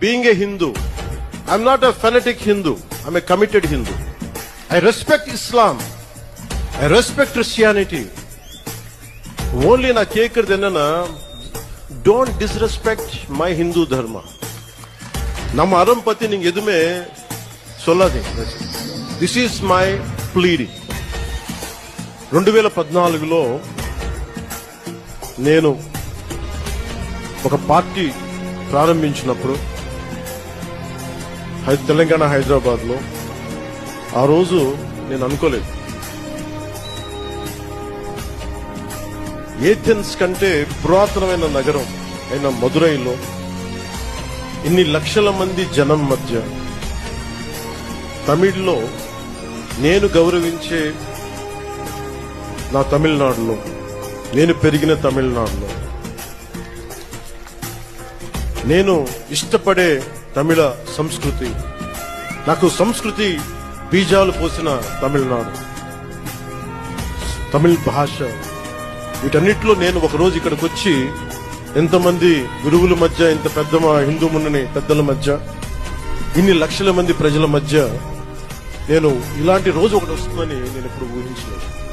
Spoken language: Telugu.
being a Hindu, I'm not a fanatic Hindu. I'm a committed Hindu. I respect Islam. I respect Christianity. Only na ಕೇಕರ್ದು ಏನನ ಡೋಂಟ್ ಡಿಸ್ರೆಸ್ಪೆಕ್ಟ್ ಮೈ ಹಿಂದೂ ಧರ್ಮ ನಮ್ಮ ಅರಂಪತಿ ನಿಂಗೆ ಎದುಮೆ సొల్లది దిస్ ఈస్ మై ప్లీడింగ్ రెండు వేల పద్నాలుగులో నేను ఒక పార్టీ ప్రారంభించినప్పుడు తెలంగాణ హైదరాబాద్లో ఆ రోజు నేను అనుకోలేదు. ఏథెన్స్ కంటే పురాతనమైన నగరం అయిన మదురైలో ఇన్ని లక్షల మంది జనం మధ్య తమిళ్ళో నేను గౌరవించే నా తమిళనాడులో నేను పెరిగిన తమిళనాడులో నేను ఇష్టపడే తమిళ సంస్కృతి. నాకు సంస్కృతి బీజాలు పోసిన తమిళనాడు. తమిళ్ భాష. వీటన్నిటిలో నేను ఒకరోజు ఇక్కడికి వచ్చి ఎంతమంది గురువుల మధ్య ఇంత పెద్ద హిందూ మున్నని పెద్దల మధ్య ఇన్ని లక్షల మంది ప్రజల మధ్య నేను ఇలాంటి రోజు ఒకటి వస్తుందని నేను ఇప్పుడు ఊహించలేదు.